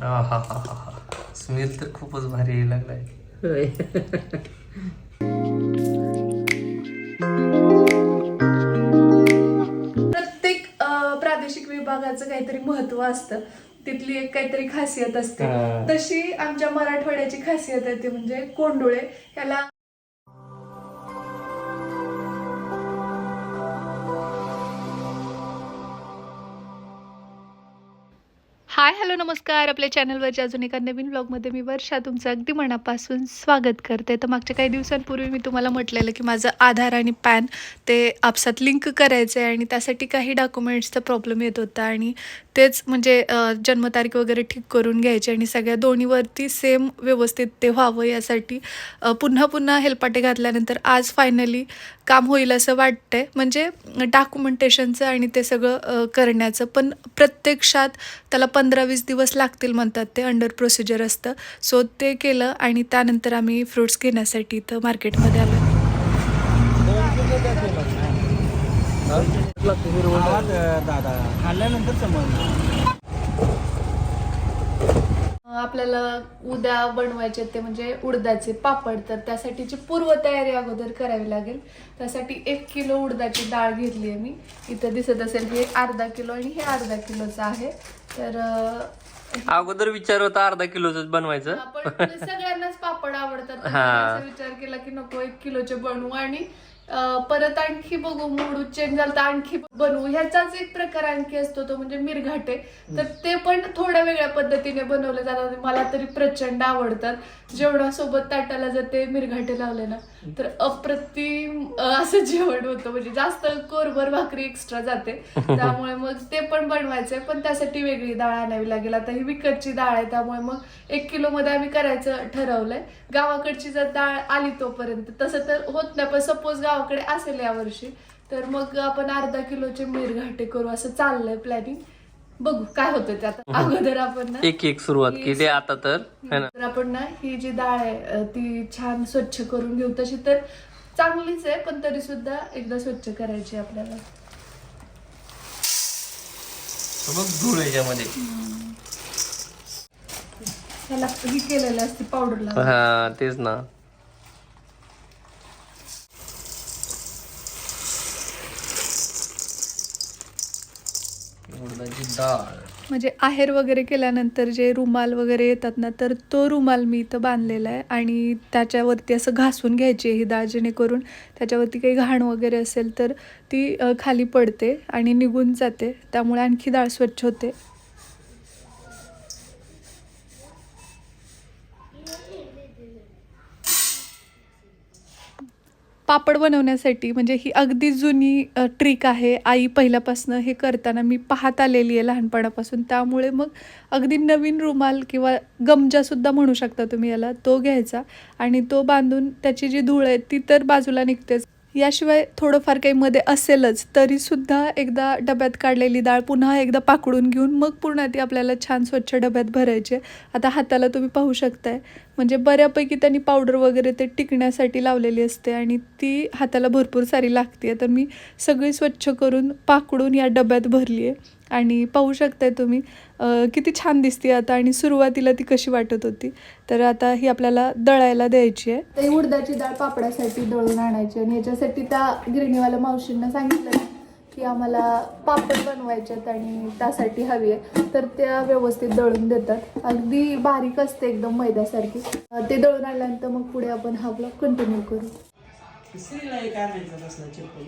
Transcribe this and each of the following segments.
हा हा हा हा हा स्मेल तर खूपच भारी यायला लागलाय प्रत्येक अं, प्रादेशिक विभागाचं काहीतरी महत्त्व असतं. तिथली एक काहीतरी खासियत असते. हा. तशी आमच्या मराठवाड्याची खासियत आहे ती म्हणजे कोंडुळे. याला हाय हॅलो नमस्कार. आपल्या चॅनलवरच्या अजून एका नवीन ब्लॉगमध्ये मी वर्षा. तुमचं अगदी मनापासून स्वागत करते. तर मागच्या काही दिवसांपूर्वी मी तुम्हाला म्हटलेलं की माझं आधार आणि पॅन ते आपसात लिंक करायचं आहे आणि त्यासाठी काही डॉक्युमेंट्सचा प्रॉब्लेम येत होता आणि तेच म्हणजे जन्मतारीख वगैरे ठीक करून घ्यायची आणि सगळ्या दोन्हीवरती सेम व्यवस्थित ते व्हावं यासाठी पुन्हा पुन्हा हेलपाटे घातल्यानंतर आज फायनली काम होईल असं वाटतंय. म्हणजे डॉक्युमेंटेशनचं आणि ते सगळं करण्याचं. पण प्रत्यक्षात त्याला पंधरा वीस दिवस लागतील म्हणतात ते अंडर प्रोसिजर असतं. सो ते केलं आणि त्यानंतर आम्ही फ्रुट्स घेण्यासाठी इथं मार्केटमध्ये आलो. दादा. खाल्ल्यानंतर समजणार आपल्याला उद्या बनवायचे ते म्हणजे उडदाचे पापड तर त्यासाठीची पूर्वतयारी अगोदर करावी लागेल. त्यासाठी एक किलो उडदाची डाळ घेतली आहे मी. इथं दिसत असेल हे अर्धा किलो आणि हे अर्धा किलोचं आहे. तर अगोदर विचार होता अर्धा किलोच बनवायचं. आपण सगळ्यांनाच पापड आवडतात हा. विचार केला की नको एक किलोचे बनवू आणि परत आणखी बघू मूड चेंज झाला तर आणखी बनवू. ह्याचाच एक प्रकार आणखी असतो तो म्हणजे मिरघाटे. तर ते पण थोड्या वेगळ्या पद्धतीने बनवले जातात मला तरी प्रचंड आवडतात. जेवणासोबत ताटाला जर ते मिरघाटे लावले ना तर अप्रतिम असं जेवण होतं. म्हणजे जास्त कोरभर भाकरी एक्स्ट्रा जाते. त्यामुळे मग ते पण बनवायचंय पण त्यासाठी वेगळी डाळ आणावी लागेल. आता ही विकतची डाळ आहे. त्यामुळे मग एक किलो मध्ये आम्ही करायचं ठरवलंय. गावाकडची जर डाळ आली तोपर्यंत. तसं तर होत नाही. पण सपोज गावाकडे असेल यावर्षी तर मग आपण अर्धा किलोचे मिरघाटे करू. असं चाललंय प्लॅनिंग बघू काय होतं ते आता. अगोदर आपण ना एक एक सुरुवात केली आता तर. है ना? तर आपण ना ही जी डाळ आहे अ, ती छान स्वच्छ करून घेऊ. तशी तर चांगलीच आहे पण तरी सुद्धा एकदा स्वच्छ करायची आपल्याला. बघ धूळ याच्यामध्ये. ह्याला ही केलेली असते पावडरला हा तेच ना. उडदाची डाळ. म्हणजे आहेर वगैरे केल्यानंतर जे रुमाल वगैरे येतात ना तर तो रुमाल मी इथं बांधलेला आहे आणि त्याच्यावरती असं घासून घ्यायची आहे ही डाळ जेणेकरून त्याच्यावरती काही घाण वगैरे असेल तर ती खाली पडते आणि निघून जाते. त्यामुळे आणखी डाळ स्वच्छ होते. पापड बनवण्यासाठी म्हणजे ही अगदी जुनी ट्रिक आहे. आई पहिल्यापासून हे करताना मी पाहत आलेली आहे लहानपणापासून. त्यामुळे मग अगदी नवीन रुमाल किंवा गमजासुद्धा म्हणू शकता तुम्ही याला. तो घ्यायचा आणि तो बांधून त्याची जी धूळ आहे ती तर बाजूला निघतेच. याशिवाय थोडंफार काही मध्ये असेलच तरीसुद्धा एकदा डब्यात काढलेली डाळ पुन्हा एकदा पाकडून घेऊन मग पुन्हा ती आपल्याला छान स्वच्छ डब्यात भरायची आहे. आता हाताला तुम्ही पाहू शकताय. म्हणजे बऱ्यापैकी त्यांनी पावडर वगैरे ते टिकण्यासाठी लावलेली असते आणि ती हाताला भरपूर सारी लागते तर मी सगळी स्वच्छ करून पाकडून या डब्यात भरली आहे आणि पाहू शकताय तुम्ही. अं, किती छान दिसते आता आणि सुरुवातीला ती कशी वाटत होती. तर आता ही आपल्याला दळायला द्यायची आहे. तर उडदाची डाळ पापडासाठी दळून आणायची आणि याच्यासाठी त्या गिरणीवाल्या मावशींना सांगितलं की आम्हाला पापड बनवायचे आहेत आणि त्यासाठी हवी आहे. तर त्या व्यवस्थित दळून देतात. अगदी बारीक असते एकदम मैद्यासारखी. ते दळून आणल्यानंतर मग पुढे आपण हा ब्लॉग कंटिन्यू करू तिसरीला एक आणायचा तसला चिपकून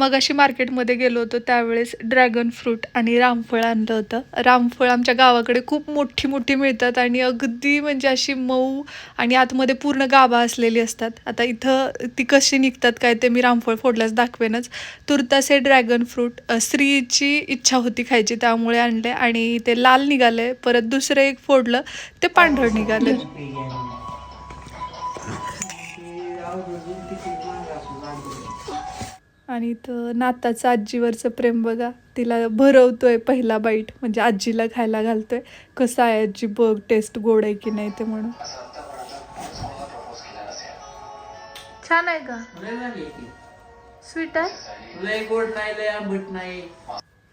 मग अशी मार्केटमध्ये गेलो होतो त्यावेळेस ड्रॅगन फ्रूट आणि रामफळ आणलं होतं. रामफळ आमच्या गावाकडे खूप मोठी मोठी मिळतात आणि अगदी म्हणजे अशी मऊ आणि आतमध्ये पूर्ण गाभा असलेली असतात. आता इथं ती कशी निघतात काय ते मी रामफळ फोडल्यास दाखवेनच. तुर्तास हे ड्रॅगन फ्रूट स्त्रीची इच्छा होती खायची त्यामुळे आणले आणि ते लाल निघाले. परत दुसरं एक फोडलं ते पांढरं निघालं. आणि इथं नाताचं आजीवरचं प्रेम बघा. तिला भरवतोय पहिला बाईट म्हणजे आजीला खायला घालतोय. कसं आहे आजी बघ टेस्ट गोड आहे की नाही ते म्हणून. छान आहे का आहे. स्वीट आहे गोड नाही लय आंबट नाही.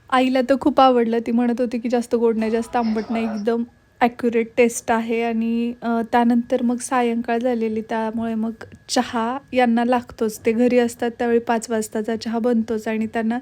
आईला तर खूप आवडलं. ती म्हणत होती की जास्त गोड नाही जास्त आंबट नाही एकदम ॲक्युरेट टेस्ट आहे आणि त्यानंतर मग सायंकाळ झालेली त्यामुळे मग चहा यांना लागतोच. ते घरी असतात त्यावेळी पाच वाजताचा चहा बनतोच आणि त्यांना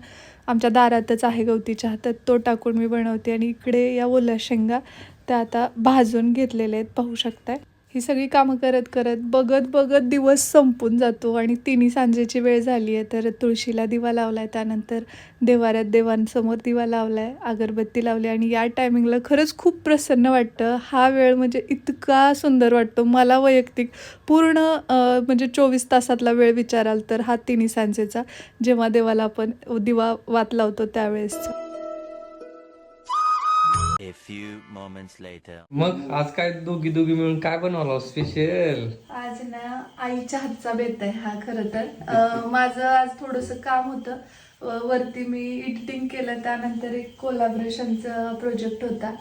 आमच्या दारातच आहे गवती चहा तर तो टाकून मी बनवते. आणि इकडे या ओल्या शेंगा त्या आता भाजून घेतलेल्या आहेत पाहू शकताय? ही सगळी कामं करत करत बघत बघत दिवस संपून जातो आणि तिन्ही सांजेची वेळ झाली आहे तर तुळशीला दिवा लावला आहे त्यानंतर देवाऱ्यात देवांसमोर दिवा लावला आहे अगरबत्ती लावली आणि या टायमिंगला खरंच खूप प्रसन्न वाटतं. हा वेळ म्हणजे इतका सुंदर वाटतो. मला वैयक्तिक पूर्ण म्हणजे चोवीस तासातला वेळ विचाराल तर हा तिन्ही सांजेचा जेव्हा देवाला आपण दिवा वात लावतो त्यावेळेसचा. A few moments later. मग आज काय दोघी दोघी मिळून काय बनवलं स्पेशल आज ना आईच्या हातचा बेत आहे हा खरं तर. अं, माझं आज थोडंसं काम होतं. अं, वरती मी एडिटिंग केलं त्यानंतर एक कोलॅबरेशनचा प्रोजेक्ट होता.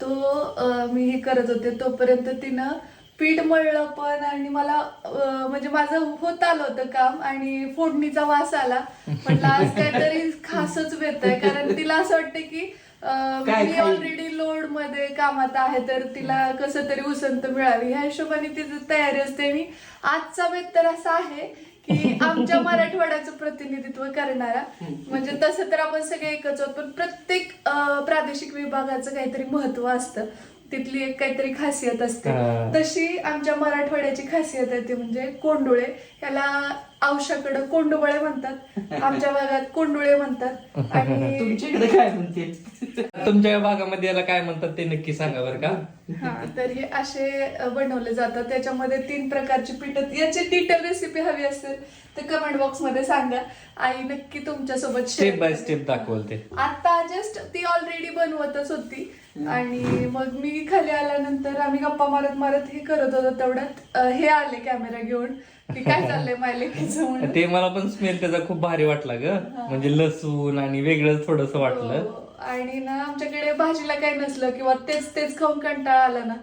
तो अं, मी हे करत होते. तोपर्यंत तिनं पीठ मळलं पण आणि मला अं, म्हणजे माझं होत आलं होतं काम आणि फोडणीचा वास आला. म्हटलं आज काहीतरी खासच बेत आहे. कारण तिला असं वाटतं की मी? ऑलरेडी लोडमध्ये कामात आहे तर तिला कसं तरी उसंत मिळावी. ह्या हिशोबाने तिची तयारी असते. आणि आजचा बेत तर असा आहे की आमच्या मराठवाड्याचं प्रतिनिधित्व करणारा. म्हणजे तसं तर आपण सगळे एकच आहोत पण प्रत्येक प्रादेशिक विभागाचं काहीतरी महत्त्व असतं. तिथली एक काहीतरी खासियत असते. हा. तशी आमच्या मराठवाड्याची खासियत आहे ती म्हणजे कोंडुळे. याला औषाकडं कोंडुबळे म्हणतात. आमच्या भागात कोंडुळे म्हणतात. आणि तुमच्याकडे काय म्हणते? तुमच्या भागामध्ये याला काय म्हणतात ते नक्की सांगा बरं का? हा तर हे असे बनवले जातात. त्याच्यामध्ये तीन प्रकारची पीठ याची डिटेल रेसिपी हवी असेल तर कमेंट बॉक्समध्ये सांगा. आई नक्की तुमच्यासोबत स्टेप बाय स्टेप दाखवल ते. आता जस्ट ती ऑलरेडी बनवतच होती. आणि मग मी खाली आल्यानंतर आम्ही गप्पा मारत मारत हे करत होतो तेवढ्यात अ, हे आले कॅमेरा घेऊन की काय चाललंय मायलेकीचं म्हणून. ते मला पण स्मेल त्याचा खूप भारी वाटला ग. म्हणजे लसूण आणि वेगळं थोडस वाटलं. हो. आणि ना आमच्याकडे भाजीला काही नसलं किंवा तेच तेच खाऊन कंटाळा आला ना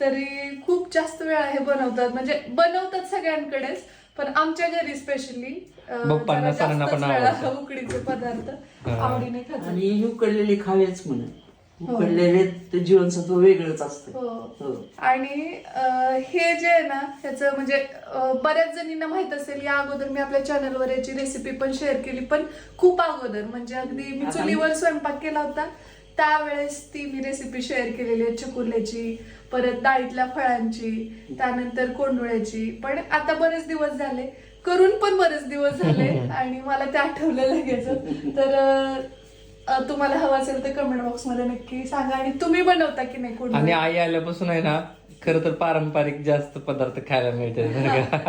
तरी खूप जास्त वेळा हे बनवतात. म्हणजे बनवतात सगळ्यांकडेच पण आमच्या घरी स्पेशली पण आवडतं. उकडीचे पदार्थ. आवडीने खातात. आणि उकडलेले खावेच म्हणून. उकडलेले ते जीवनसत्व वेगळंच असतं हो. हो. आणि अं, हे जे आहे ना त्याचं म्हणजे अं, बऱ्याच जणींना माहीत असेल या अगोदर मी आपल्या चॅनलवर याची रेसिपी पण शेअर केली पण खूप अगोदर म्हणजे अगदी मी आता चुलीवर स्वयंपाक केला होता त्यावेळेस ती मी रेसिपी शेअर केलेली आहे चिकुल्याची परत डाळीतल्या फळांची त्यानंतर कोंडुळ्याची पण आता बरेच दिवस झाले करून पण बरेच दिवस झाले आणि मला ते आठवलं लगेच तर अं, तुम्हाला हवं असेल तर कमेंट बॉक्समध्ये नक्की सांगा आणि तुम्ही बनवता की नाही आणि कोंडुळे आई आल्यापासून आहे ना खर तर पारंपरिक जास्त पदार्थ खायला मिळते बरं का.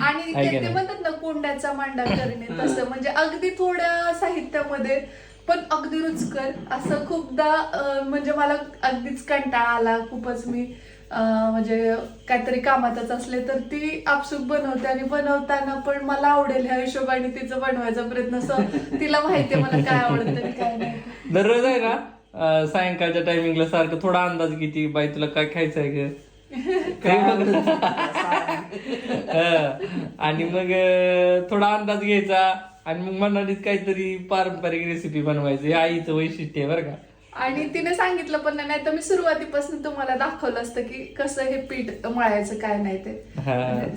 आणि ते? म्हणतात ना कोंड्याचा मांडा करणे तसं. म्हणजे अगदी थोड्या साहित्यामध्ये पण अगदी रुचकर. असं खूपदा अं, म्हणजे मला अगदीच कंटाळा आला खूपच मी. म्हणजे काहीतरी कामातच असले तर ती आपसूक बनवते आणि बनवताना पण मला आवडेल ह्या हिशोबाने तिचं बनवायचा प्रयत्न. असं तिला माहितीये मला काय आवडतं आणि काय नाही. दररोज आहे ना अं, सायंकाळच्या टायमिंगला सारखं थोडा अंदाज घेते बाई तुला काय खायचं आहे ग हं. आणि मग अं, थोडा अंदाज घ्यायचा आणि मग मनालीत काहीतरी पारंपरिक रेसिपी बनवायची. हे आईचं वैशिष्ट्य आहे बरं का. आणि तिने सांगितलं पण नाही तर मी सुरुवातीपासून तुम्हाला दाखवलं असतं की कसं हे पीठ मळायचं काय नाही ते.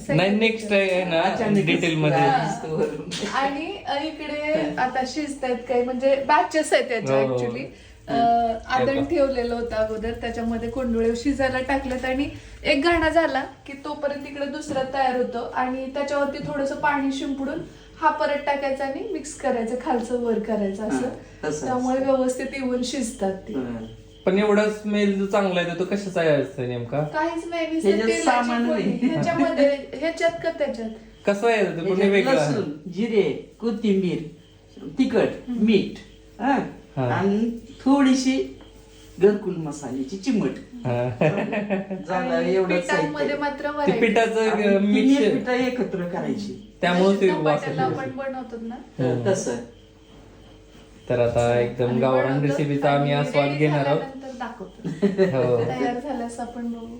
नाही नेक्स्ट आहे ना अचानकच डिटेल मध्ये. आणि अ, इकडे आता शिजतायत काही म्हणजे बॅचेस आहेत त्याच्या हो, हो. ऍक्च्युली आदण ठेवलेलं होतं अगोदर त्याच्यामध्ये कोंडुळे शिजायला टाकलेत आणि एक घाणा झाला की तोपर्यंत इकडे दुसरा तयार होतो आणि त्याच्यावरती थोडस पाणी शिंपडून हा परत टाकायचा आणि मिक्स करायचं खालचं वर करायचं हा, असं त्यामुळे व्यवस्थित येऊन शिजतात ते हं. पण एवढा स्मेल जो चांगला आहे तो कशाचा आहे नेमका काहीच नाही नुसतं ह्याच्यात तेलाची सामान. नाही. ह्याच्यामध्ये ह्याच्यात का त्याच्यात कसं आहे ते पुणे ह्याच्यात वेगळं आहे. लसूण जिरे कोथिंबीर तिखट मीठ हं? हा. आणि थोडीशी घरकुल मसाल्याची चिमट. झालं आणि एवढं पिठांमध्ये मात्र ते variety. पिठाचं मिक्स पिठ एकत्र करायची. त्यामुळे ते जशी वास धपाट्याला येतो. आपण बनवतो ना? हं. तसं. तर आता एकदम आणि गावरान बनवतो. रेसिपीचा आम्ही आस्वाद ready घेणार आहोत. झाल्यानंतर दाखवतो. हो. तयार झाल्यास आपण बघू.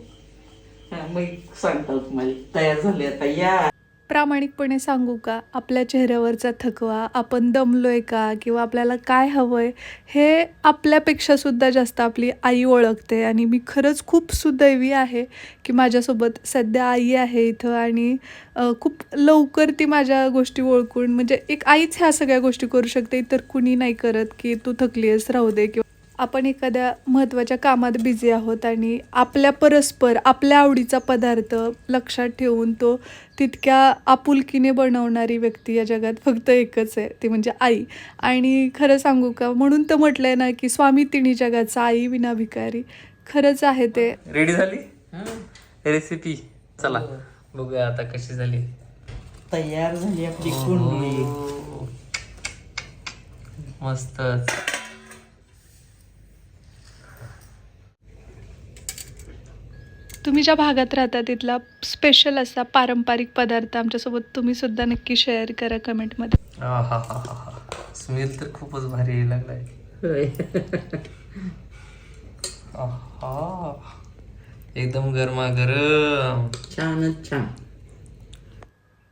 हं, मग सांगतो तुम्हाला. तयार झाले आता. या. प्रामाणिकपणे सांगू का? आपल्या चेहऱ्यावरचा थकवा आपण दमलो आहे का? किंवा आपल्याला काय हवं आहे हे आपल्यापेक्षासुद्धा जास्त आपली आई ओळखते. आणि मी खरंच खूप सुदैवी आहे की माझ्यासोबत सध्या आई आहे इथं. आणि खूप लवकर ती माझ्या गोष्टी ओळखून म्हणजे एक आईच ह्या सगळ्या गोष्टी करू शकते. इतर कुणी नाही करत की तू थकली आहेस राहू दे किंवा आपण एखाद्या महत्त्वाच्या कामात बिझी आहोत आणि आपल्या परस्पर आपल्या आवडीचा पदार्थ लक्षात ठेवून तो तितक्या आपुलकीने बनवणारी व्यक्ती या जगात फक्त एकच आहे ती म्हणजे आई. आणि खरं सांगू का म्हणून तर म्हटलं आहे ना की स्वामी तिन्ही जगाचा आई विना भिकारी. खरंच आहे ते. रेडी झाली? रेसिपी चला. बघूया आता कशी झाली. तयार झाली आपली कुंडळी हो. मस्तच. तुम्ही ज्या भागात राहता तिथला स्पेशल असा पारंपरिक पदार्थ आमच्यासोबत तुम्ही सुद्धा नक्की शेअर करा कमेंटमध्ये हा हा हा हा हा. स्मेल तर खूपच भारी यायला लागलाय. एकदम गरमा गरम छानच छान.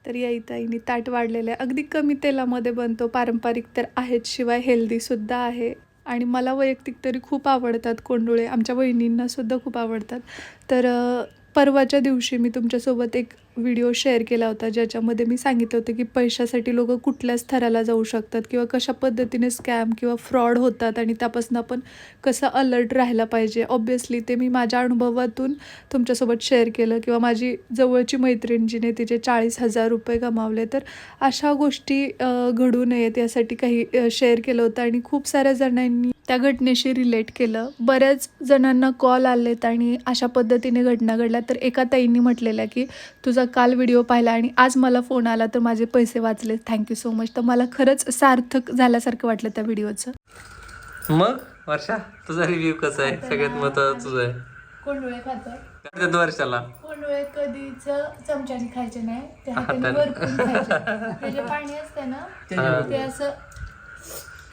तर या ताईने ताट वाढलेलं आहे. अगदी कमी तेलामध्ये बनतो. पारंपरिक तर आहेच शिवाय हेल्दीसुद्धा आहे. आणि मला वैयक्तिक तरी खूप आवडतात कोंडुळे. आमच्या वहिनींनासुद्धा खूप आवडतात. तर परवाच्या दिवशी मी तुमच्यासोबत एक व्हिडिओ शेअर केला होता ज्याच्यामध्ये मी सांगितलं होतं की पैशासाठी लोक कुठल्याच थराला जाऊ शकतात किंवा कशा पद्धतीने स्कॅम किंवा फ्रॉड होतात आणि त्यापासून आपण कसं अलर्ट राहायला पाहिजे. ऑब्वियसली ते मी माझ्या अनुभवातून तुमच्यासोबत शेअर केलं किंवा माझी जवळची मैत्रीण जिने तिचे चाळीस हजार रुपये गमावले तर अशा गोष्टी घडू नयेत यासाठी काही शेअर केलं होतं आणि खूप साऱ्या जणांनी त्या घटनेशी रिलेट केलं. बऱ्याच जणांना कॉल आलेत आणि अशा पद्धतीने घटना घडल्या तर एका ताईंनी म्हटलेल्या की तुझा काल व्हिडिओ पाहिला आणि आज मला फोन आला तर माझे पैसे वाचले. थँक्यू सो मच तर मला खरंच सार्थक झाल्यासारखं वाटलं त्या व्हिडिओचं मग? वर्षा तुझा रिव्ह्यू कसा आहे? सगळ्यात महत्वाचं तुझं आहे. कोंडुळे खातो काय देतो वर्षाला? कोंडुळे कधीच चमच्याने खायचे नाही. ते हाताने. हाताने. वरपून खायचे ते जे पाणी असतं ना ते असं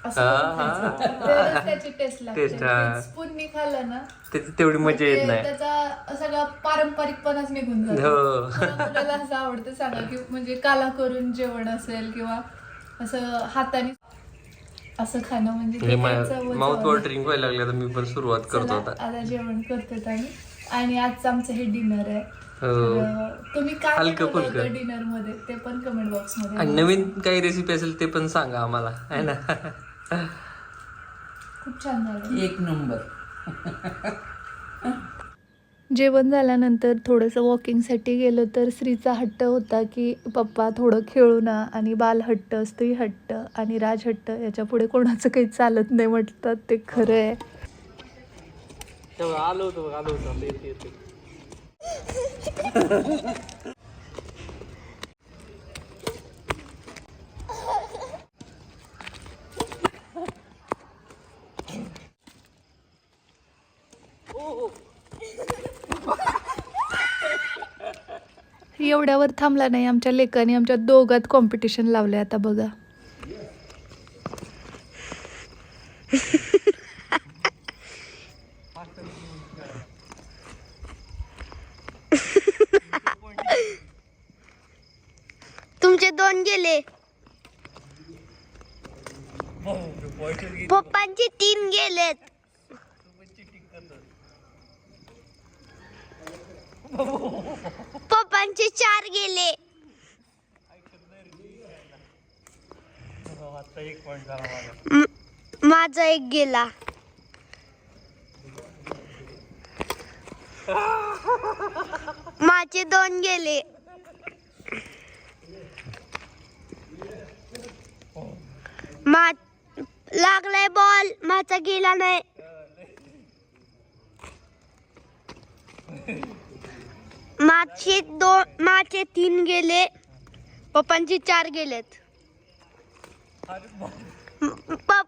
हा, त्याची टेस्ट Taste, हा. लागते स्पूननी खाल्लं ना त्याची तेवढी मजा येत ते- नाही. त्याचा सगळा पारंपरिकपणाच निघून जातो. हो. असं आवडतं सांगा की म्हणजे काला करून जेवण असेल किंवा असं हाताने असं खाणं म्हणजे ते त्याचं वजन- माउथ वॉटरिंग व्हायला लागले तर मी पण सुरुवात करतो चला, आता. आता जेवण करतो आणि आणि आजचं आमचं हे डिनर आहे. हो. तर, तुम्ही काय हलकं फुलकं. डिनरमध्ये? ते पण कमेंट बॉक्स आणि मध्ये नवीन काही रेसिपी असेल ते पण सांगा आम्हाला आहे ना? खूप छान झालं. एक नंबर. जेवण झाल्यानंतर थोडंसं वॉकिंगसाठी गेलो तर स्त्रीचा हट्ट होता की पप्पा थोडं खेळू ना. आणि बाल हट्ट स्त्री हट्ट आणि राज हट्ट याच्यापुढे कोणाचं काही चालत नाही म्हणतात ते खरं आहे आलो होतो. आलो होतो. एवढ्यावर थांबला नाही. आमच्या लेकाने आमच्या दोघात कॉम्पिटिशन लावले आता बघा. तुमचे दोन गेले. पप्पांचे तीन गेलेत. पप्पांचे चार गेले. माझा एक गेला. माझे दोन गेले. मा लागलाय बॉल माझा गेला नाही. माझे दोन माझे तीन गेले. पप्पांचे चार गेलेत. प-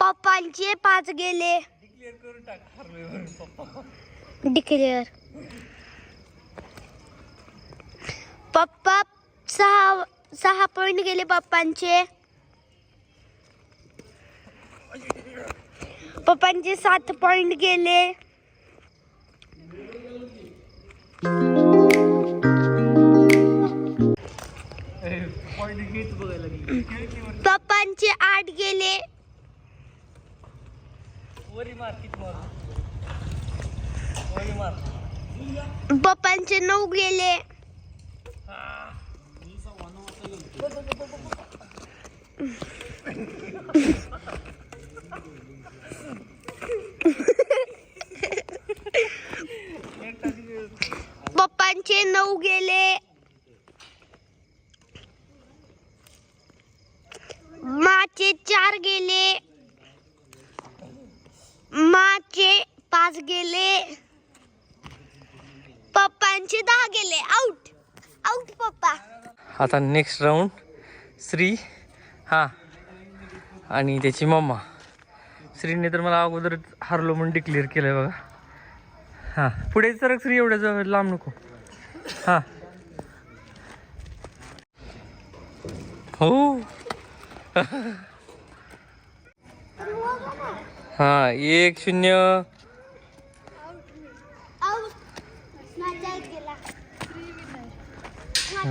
पप्पांचे पाच गेले. डिक्लेअर पप्पा सहा सहा पॉईंट गेले पप्पांचे. पप्पांचे सात पॉईंट गेले. पप्पांचे आठ गेले. पप्पांचे नऊ गेले. पप्पांचे नऊ गेले माचे चार गेले. माचे पाच गेले. पप्पांचे दहा गेले. आउट आउट पप्पा. आता नेक्स्ट राऊंड श्री हा. आणि त्याची मम्मा. श्रीने तर मला अगोदर हारलो म्हणून डिक्लेअर केलंय बघा. हा. पुढे सरक श्री एवढ्या जवळ लांब नको. हा. हो. हा एक शून्य.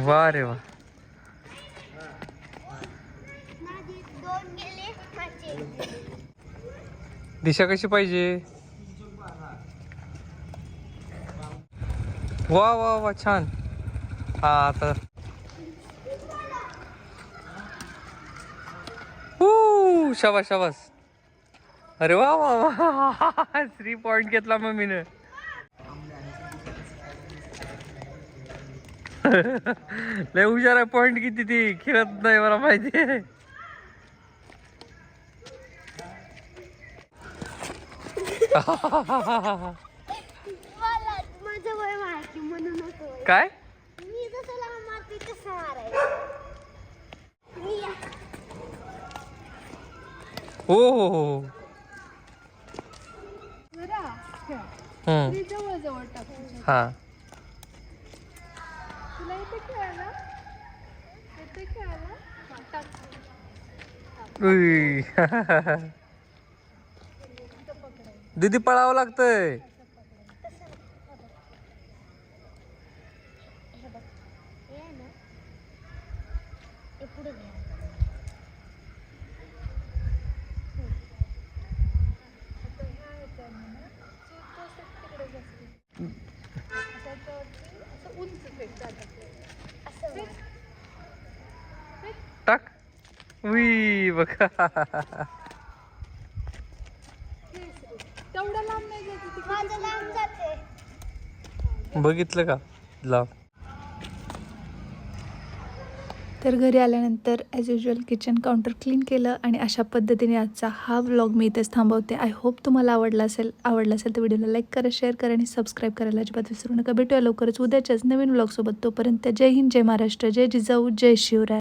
वा रे वा. दिशा कशी पाहिजे? वा वा वा छान. हा आता. हू, शाबास शाबास. अरे वा वा थ्री पॉइंट घेतला मम्मीनं. लय हुशार आहे पॉइंट किती ती. खेळत नाही मला माहिती काय? हो हो हो. हम्म. ती जवळ जवळ टाकू हा. तुला येते खेळायला? येते खेळायला? हा, टाक. उई. दीदी पळावं लागतंय हे आहे ना हे पुढे घ्या आता ह्या ह्याच्याने ना चूक असं तिकडे जास्त असं याच्यावरती असं उंच फेक जातात असं बघ. टाक. उई बघा. तेवढं लांब नाही लांब बघितलं का? लाव तर घरी आल्यानंतर as usual kitchen counter clean केलं आणि अशा पद्धतीने आजचा हा व्लॉग मी इथेच थांबवते. आय होप तुम्हाला आवडला असेल आवडला असेल तर व्हिडिओला लाईक करा शेअर करा आणि सबस्क्राईब करायला अजिबात विसरू नका. भेटूया लवकरच उद्याच्याच नवीन व्लॉगसोबत तोपर्यंत जय हिंद जय महाराष्ट्र जय जिजाऊ जय शिवराय.